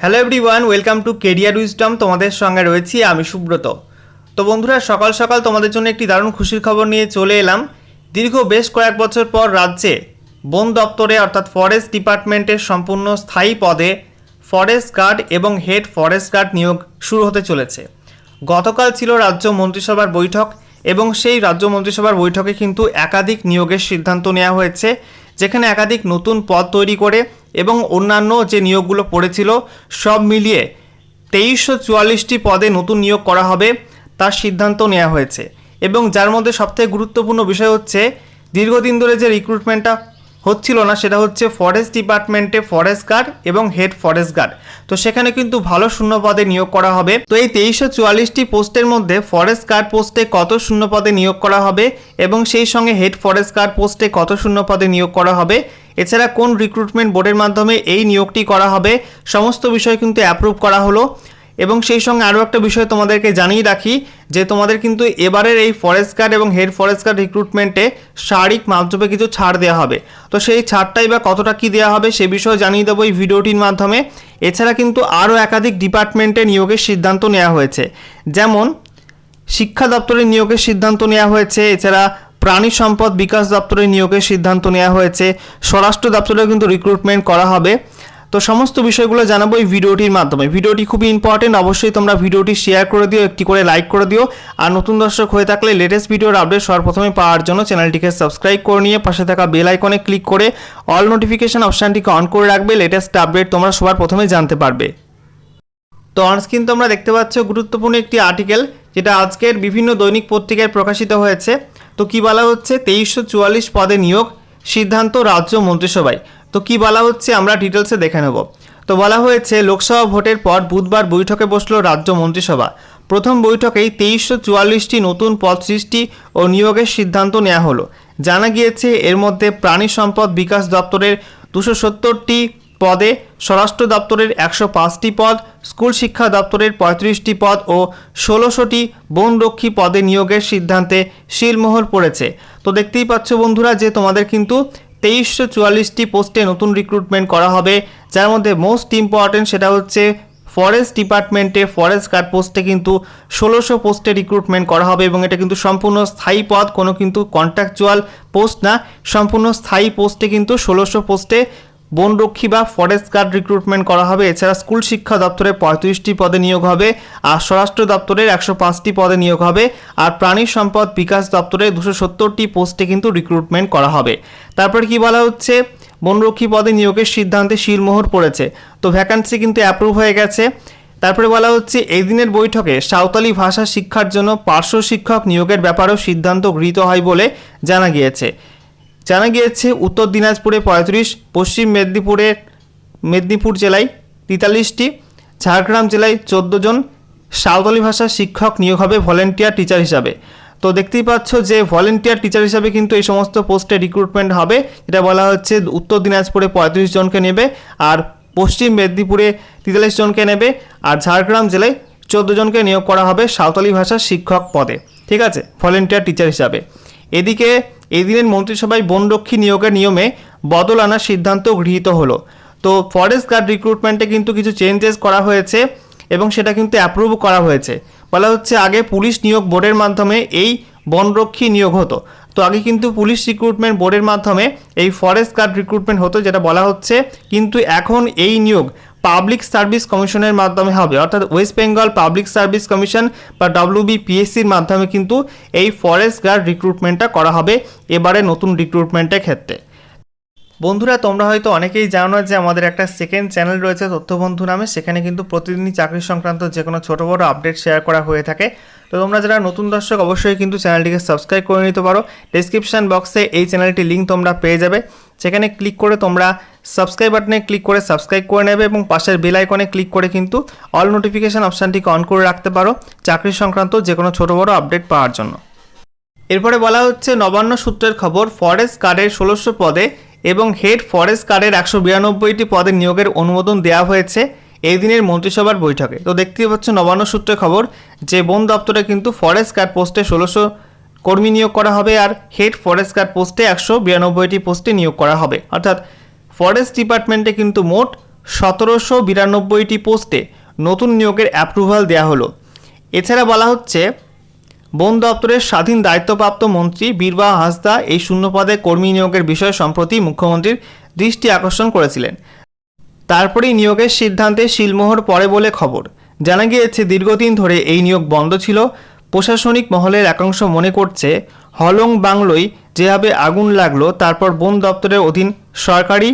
Hello everyone welcome to career wisdom তোমাদের সঙ্গে রয়েছি আমি সুব্রত। তো বন্ধুরা, সকাল সকাল তোমাদের জন্য একটি দারুণ খুশির খবর নিয়ে চলে এলাম। দীর্ঘ বেশ কয়েক বছর পর রাজ্যে বন দপ্তরে অর্থাৎ ফরেস্ট ডিপার্টমেন্টের সম্পূর্ণ স্থায়ী পদে ফরেস্ট গার্ড এবং হেড ফরেস্ট গার্ড নিয়োগ শুরু হতে চলেছে। গতকাল ছিল রাজ্য মন্ত্রিসভার বৈঠক এবং সেই রাজ্য মন্ত্রিসভার বৈঠকে কিন্তু একাধিক নিয়োগের সিদ্ধান্ত নেওয়া হয়েছে, যেখানে একাধিক নতুন পদ তৈরি করে এবং অন্যান্য যে নিয়োগগুলো পড়েছিল, সব মিলিয়ে তেইশশো চুয়াল্লিশটি পদে নতুন নিয়োগ করা হবে তার সিদ্ধান্ত নেওয়া হয়েছে। এবং যার মধ্যে সবথেকে গুরুত্বপূর্ণ বিষয় হচ্ছে, দীর্ঘদিন ধরে যে রিক্রুটমেন্টটা হচ্ছিল না, সেটা হচ্ছে ফরেস্ট ডিপার্টমেন্টে ফরেস্ট গার্ড এবং হেড ফরেস্ট গার্ড তো সেখানে কিন্তু ভালো শূন্য পদে নিয়োগ করা হবে। তো এই তেইশশো চুয়াল্লিশটি পোস্টের মধ্যে ফরেস্ট গার্ড পোস্টে কত শূন্য পদে নিয়োগ করা হবে এবং সেই সঙ্গে হেড ফরেস্ট গার্ড পোস্টে কত শূন্য পদে নিয়োগ করা হবে এছাড়া কোন রিক্রুটমেন্ট বোর্ডের মাধ্যমে এই নিয়োগটি করা হবে, সমস্ত বিষয় কিন্তু অ্যাপ্রুভ করা হলো। এবং সেই সঙ্গে আরও একটা বিষয় তোমাদেরকে জানিয়ে রাখি, যে তোমাদের কিন্তু এবারের এই ফরেস্ট গার্ড এবং হেড ফরেস্ট গার্ড রিক্রুটমেন্টে শারীরিক মাধ্যমে কিছু ছাড় দেওয়া হবে। তো সেই ছাড়টাই বা কতটা কী দেওয়া হবে সে বিষয়ে জানিয়ে দেবো এই ভিডিওটির মাধ্যমে। এছাড়া কিন্তু আরও একাধিক ডিপার্টমেন্টে নিয়োগের সিদ্ধান্ত নেওয়া হয়েছে। যেমন শিক্ষা দপ্তরের নিয়োগের সিদ্ধান্ত নেওয়া হয়েছে, এছাড়া প্রাণী সম্পদ বিকাশ দপ্তরের নিয়োগের সিদ্ধান্ত নেওয়া হয়েছে। স্বরাষ্ট্র দপ্তরেও কিন্তু রিক্রুটমেন্ট করা হবে। তো সমস্ত বিষয়গুলো জানাব এই ভিডিওটির মাধ্যমে। ভিডিওটি খুবই ইম্পর্টেন্ট অবশ্যই তোমরা ভিডিওটি শেয়ার করে দিও, একটি করে লাইক করে দিও। আর নতুন দর্শক হয়ে থাকলে লেটেস্ট ভিডিওর আপডেট সর্বপ্রথমে পাওয়ার জন্য চ্যানেলটিকে সাবস্ক্রাইব করে নিয়ে পাশে থাকা বেল আইকনে ক্লিক করে অল নোটিফিকেশান অপশানটিকে অন করে রাখবে। লেটেস্ট আপডেট তোমরা সবার প্রথমে জানতে পারবে। তো অনস্ক্রিন তোমরা দেখতে পাচ্ছ গুরুত্বপূর্ণ একটি আর্টিকেল যেটা আজকের বিভিন্ন দৈনিক পত্রিকায় প্রকাশিত হয়েছে। তো কি বলা হচ্ছে? তেইশশো চুয়াল্লিশ পদে নিয়োগ, সিদ্ধান্ত রাজ্য মন্ত্রিসভায়। তো কি বলা হচ্ছে? আমরা ডিটেলসে দেখে নেব। তো বলা হয়েছে, লোকসভা ভোটের পর বুধবার বৈঠকে বসল রাজ্য মন্ত্রিসভা। প্রথম বৈঠকেই তেইশশো চুয়াল্লিশটি নতুন পদ সৃষ্টি ও নিয়োগের সিদ্ধান্ত নেওয়া হলো। জানা গিয়েছে, এর মধ্যে প্রাণী সম্পদ বিকাশ দপ্তরের দুশো সত্তরটি পদে স্বরাষ্ট্র দপ্তরের একশো পাঁচটি পদ, স্কুল শিক্ষা দপ্তরের পঁয়ত্রিশটি পদ ও ষোলোশোটি বনরক্ষী পদে নিয়োগের সিদ্ধান্তে শিলমোহর পড়েছে। তো দেখতেই পাচ্ছ বন্ধুরা যে তোমাদের কিন্তু তেইশশো চুয়াল্লিশটি পোস্টে নতুন রিক্রুটমেন্ট করা হবে। যার মধ্যে মোস্ট ইম্পর্টেন্ট সেটা হচ্ছে ফরেস্ট ডিপার্টমেন্টে ফরেস্ট গার্ড পোস্টে কিন্তু ষোলোশো পোস্টে রিক্রুটমেন্ট করা হবে এবং এটা কিন্তু সম্পূর্ণ স্থায়ী পদ, কোনো কিন্তু কন্ট্রাকচুয়াল পোস্ট না, সম্পূর্ণ স্থায়ী পোস্টে কিন্তু ষোলোশো পোস্টে বনরক্ষী বা ফরেস্ট গার্ড রিক্রুটমেন্ট করা হবে। এছাড়া স্কুল শিক্ষা দপ্তরে পঁয়ত্রিশটি পদে নিয়োগ হবে আর স্বরাষ্ট্র দপ্তরের একশো পাঁচটি পদে নিয়োগ হবে আর প্রাণী সম্পদ বিকাশ দপ্তরে দুশো সত্তরটি পোস্টে কিন্তু রিক্রুটমেন্ট করা হবে। তারপর কি বলা হচ্ছে? বনরক্ষী পদে নিয়োগের সিদ্ধান্তে শিলমোহর পড়েছে। তো ভ্যাকান্সি কিন্তু অ্যাপ্রুভ হয়ে গেছে। তারপরে বলা হচ্ছে, এই দিনের বৈঠকে সাঁওতালি ভাষা শিক্ষার জন্য পার্শ্ব শিক্ষক নিয়োগের ব্যাপারেও সিদ্ধান্ত গৃহীত হয় বলে জানা গিয়েছে। জানা গিয়েছে, উত্তর দিনাজপুরে পঁয়ত্রিশ, পশ্চিম মেদিনীপুরে মেদিনীপুর জেলায় তেতাল্লিশটি, ঝাড়গ্রাম জেলায় চোদ্দ জন সাঁওতালি ভাষার শিক্ষক নিয়োগ হবে ভলেন্টিয়ার টিচার হিসাবে। তো দেখতেই পাচ্ছ যে ভলেন্টিয়ার টিচার হিসাবে কিন্তু এই সমস্ত পোস্টে রিক্রুটমেন্ট হবে, যেটা বলা হচ্ছে উত্তর দিনাজপুরে পঁয়ত্রিশ জনকে নেবে আর পশ্চিম মেদিনীপুরে তেতাল্লিশ জনকে নেবে আর ঝাড়গ্রাম জেলায় চোদ্দ জনকে নিয়োগ করা হবে সাঁওতালি ভাষার শিক্ষক পদে। ঠিক আছে, ভলেন্টিয়ার টিচার হিসাবে। এদিকে এই দিনের মন্ত্রিসভায় বনরক্ষী নিয়োগের নিয়মে বদল আনার সিদ্ধান্ত গৃহীত হলো। তো ফরেস্ট গার্ড রিক্রুটমেন্টে কিন্তু কিছু চেঞ্জেস করা হয়েছে এবং সেটা কিন্তু অ্যাপ্রুভ করা হয়েছে। বলা হচ্ছে আগে পুলিশ নিয়োগ বোর্ডের মাধ্যমে এই বনরক্ষী নিয়োগ হতো। তো আগে কিন্তু পুলিশ রিক্রুটমেন্ট বোর্ডের মাধ্যমে এই ফরেস্ট গার্ড রিক্রুটমেন্ট হতো, যেটা বলা হচ্ছে। কিন্তু এখন এই নিয়োগ পাবলিক সার্ভিস কমিশনের মাধ্যমে হবে। অর্থাৎ West Bengal public service commission বা ডব্লিউবিপিএসসির মাধ্যমে কিন্তু এই ফরেস্ট গার্ড রিক্রুটমেন্টটা করা হবে এবারে নতুন রিক্রুটমেন্টের ক্ষেত্রে। বন্ধুরা, তোমরা হয়তো অনেকেই জানো যে আমাদের একটা সেকেন্ড চ্যানেল রয়েছে তথ্যবন্ধু নামে। সেখানে কিন্তু প্রতিদিনই চাকরি সংক্রান্ত যে কোনো ছোটো বড়ো আপডেট শেয়ার করা হয়ে থাকে। তো তোমরা যারা নতুন দর্শক, অবশ্যই কিন্তু চ্যানেলটিকে সাবস্ক্রাইব করে নিতে পারো। ডিসক্রিপশান বক্সে এই চ্যানেলটির লিঙ্ক তোমরা পেয়ে যাবে। সেখানে ক্লিক করে তোমরা সাবস্ক্রাইব বাটনে ক্লিক করে সাবস্ক্রাইব করে নেবে এবং পাশের বেল আইকনে ক্লিক করে কিন্তু অল নোটিফিকেশান অপশানটিকে অন করে রাখতে পারো চাকরি সংক্রান্ত যে কোনো ছোটো বড়ো আপডেট পাওয়ার জন্য। এরপরে বলা হচ্ছে নবান্ন সূত্রের খবর ফরেস্ট গার্ডের ষোলোশো পদে এবং হেড ফরেস্ট গার্ডের একশো বিরানব্বইটি পদে নিয়োগের অনুমোদন দেওয়া হয়েছে এই দিনের মন্ত্রিসভার বৈঠকে। তো দেখতেই পাচ্ছ নবান্ন সূত্রে খবর, যে বন দপ্তরে কিন্তু ফরেস্ট গার্ড পোস্টে ষোলোশো কর্মী নিয়োগ করা হবে আর হেড ফরেস্ট গার্ড পোস্টে একশো বিরানব্বইটি পোস্টে নিয়োগ করা হবে। অর্থাৎ ফরেস্ট ডিপার্টমেন্টে কিন্তু মোট সতেরোশো বিরানব্বইটি পোস্টে নতুন নিয়োগের অ্যাপ্রুভাল দেওয়া হলো। এছাড়া বলা হচ্ছে, বন দপ্তরের স্বাধীন দায়িত্বপ্রাপ্ত মন্ত্রী বীরবাহ হাসদা এই শূন্যপদে কর্মী নিয়োগের বিষয়ে সম্প্রতি মুখ্যমন্ত্রীর দৃষ্টি আকর্ষণ করেছিলেন। তারপরেই নিয়োগের সিদ্ধান্তে শিলমোহর পড়ে বলে খবর। জানা গিয়েছে, দীর্ঘদিন ধরে এই নিয়োগ বন্ধ ছিল। প্রশাসনিক মহলের একাংশ মনে করছে, হলং বাংলোয় যেভাবে আগুন লাগল, তারপর বন দপ্তরের অধীন সরকারি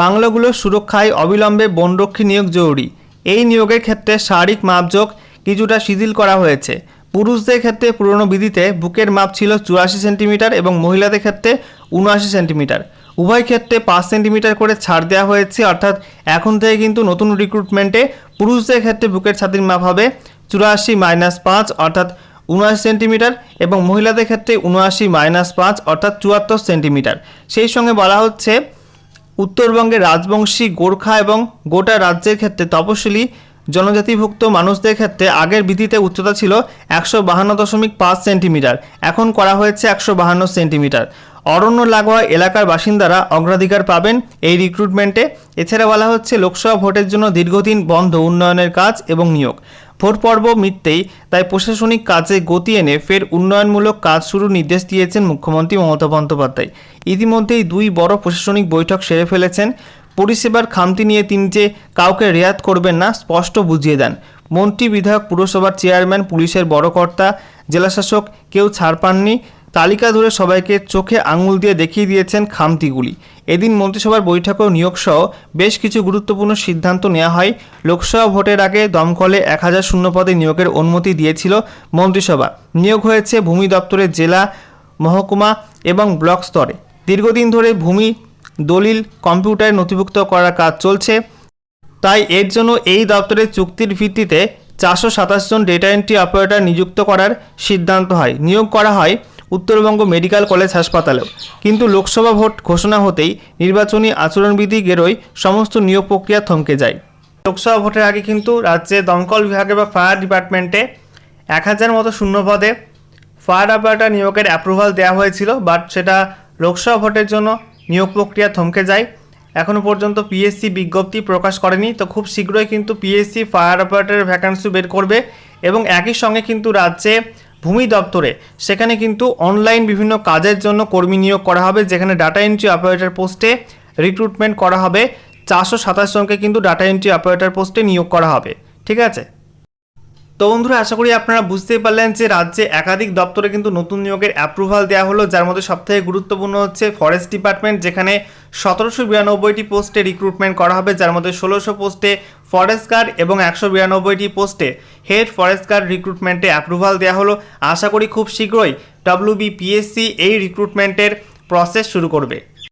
বাংলাগুলোর সুরক্ষায় অবিলম্বে বনরক্ষী নিয়োগ জরুরি। এই নিয়োগের ক্ষেত্রে শারীরিক মাপযোগ কিছুটা শিথিল করা হয়েছে। পুরুষদের ক্ষেত্রে পুরনো বিধিতে বুকের মাপ ছিল চুরাশি সেন্টিমিটার এবং মহিলাদের ক্ষেত্রে উনআশি সেন্টিমিটার। উভয় ক্ষেত্রে পাঁচ সেন্টিমিটার করে ছাড় দেওয়া হয়েছে, অর্থাৎ এখন থেকে কিন্তু নতুন রিক্রুটমেন্টে পুরুষদের ক্ষেত্রে বুকের ছাতির মাপ হবে চুরাশি মাইনাস পাঁচ অর্থাৎ উনআশি সেন্টিমিটার এবং মহিলাদের ক্ষেত্রে উনআশি মাইনাস পাঁচ অর্থাৎ চুয়াত্তর সেন্টিমিটার। সেই সঙ্গে বলা হচ্ছে উত্তরবঙ্গের রাজবংশী গোর্খা এবং গোটা রাজ্যের ক্ষেত্রে তপশিলি জনজাতিভুক্ত মানুষদের ক্ষেত্রে আগের বিধিতে উচ্চতা ছিল একশো বাহান্ন দশমিক পাঁচ সেন্টিমিটার। এখন করা হয়েছে একশো বাহান্ন সেন্টিমিটার। অরণ্য লাগোয়া এলাকার বাসিন্দারা অগ্রাধিকার পাবেন এই রিক্রুটমেন্টে এছাড়া বলা হচ্ছে, লোকসভা ভোটের জন্য দীর্ঘদিন বন্ধ উন্নয়নের কাজ এবং নিয়োগ। ভোট পর্ব মিটতেই তাই প্রশাসনিক কাজে গতি এনে ফের উন্নয়নমূলক কাজ শুরুর নির্দেশ দিয়েছেন মুখ্যমন্ত্রী মমতা বন্দ্যোপাধ্যায়। ইতিমধ্যেই দুই বড় প্রশাসনিক বৈঠক সেরে ফেলেছেন। পরিষেবার খামতি নিয়ে তিনি যে কাউকে রেয়াত করবেন না, স্পষ্ট বুঝিয়ে দেন। মন্ত্রী বিধায়ক পুরসভার চেয়ারম্যান, পুলিশের বড় কর্তা, জেলাশাসক কেউ ছাড় পাননি। তালিকা ধরে সবাইকে চোখে আঙুল দিয়ে দেখিয়ে দিয়েছেন খামতিগুলি। এদিন মন্ত্রিসভার বৈঠকেও নিয়োগসহ বেশ কিছু গুরুত্বপূর্ণ সিদ্ধান্ত নেওয়া হয়। লোকসভা ভোটের আগে দমকলে এক হাজার শূন্য পদে নিয়োগের অনুমতি দিয়েছিল মন্ত্রিসভা। নিয়োগ হয়েছে ভূমি দপ্তরের জেলা, মহকুমা এবং ব্লক স্তরে। দীর্ঘদিন ধরে ভূমি দলিল কম্পিউটারে নথিভুক্ত করার কাজ চলছে। তাই এর জন্য এই দপ্তরের চুক্তির ভিত্তিতে চারশো সাতাশ জন ডেটা এন্ট্রি অপারেটর নিযুক্ত করার সিদ্ধান্ত হয়। নিয়োগ করা হয় উত্তরবঙ্গ মেডিকেল কলেজ হাসপাতালেও। কিন্তু লোকসভা ভোট ঘোষণা হতেই নির্বাচনী আচরণবিধি গেরোয় সমস্ত নিয়োগ প্রক্রিয়া থমকে যায়। লোকসভা ভোটের আগে কিন্তু রাজ্যে দমকল বিভাগে বা ফায়ার ডিপার্টমেন্টে এক হাজার মতো শূন্য পদে ফায়ার অপারেটর নিয়োগের অ্যাপ্রুভাল দেওয়া হয়েছিল বাট সেটা লোকসভা ভোটের জন্য নিয়োগ প্রক্রিয়া থমকে যায়। এখনও পর্যন্ত পিএসসি বিজ্ঞপ্তি প্রকাশ করেনি, তো খুব শীঘ্রই কিন্তু পিএসসি ফায়ার অপারেটরের ভ্যাকান্সি বের করবে এবং একই সঙ্গে কিন্তু রাজ্যে ভূমি দপ্তরে। সেখানে কিন্তু অনলাইন বিভিন্ন কাজের জন্য কর্মী নিয়োগ করা হবে, যেখানে ডাটা এন্ট্রি অপারেটর পোস্টে রিক্রুটমেন্ট করা হবে। চারশো সাতাশ জনকে কিন্তু ডাটা এন্ট্রি অপারেটর পোস্টে নিয়োগ করা হবে। ঠিক আছে? তো বন্ধুরা, আশা করি আপনারা বুঝতেই পারলেন যে রাজ্যে একাধিক দপ্তরে কিন্তু নতুন নিয়োগের অ্যাপ্রুভাল দেওয়া হলো, যার মধ্যে সবথেকে গুরুত্বপূর্ণ হচ্ছে ফরেস্ট ডিপার্টমেন্ট যেখানে সতেরোশো বিরানব্বইটি পোস্টে রিক্রুটমেন্ট করা হবে, যার মধ্যে ষোলোশো পোস্টে ফরেস্ট গার্ড এবং একশো বিরানব্বইটি পোস্টে হেড ফরেস্ট গার্ড রিক্রুটমেন্টে অ্যাপ্রুভাল দেওয়া হলো। আশা করি খুব শীঘ্রই ডব্লিউবিপিএসসি এই রিক্রুটমেন্টের প্রসেস শুরু করবে।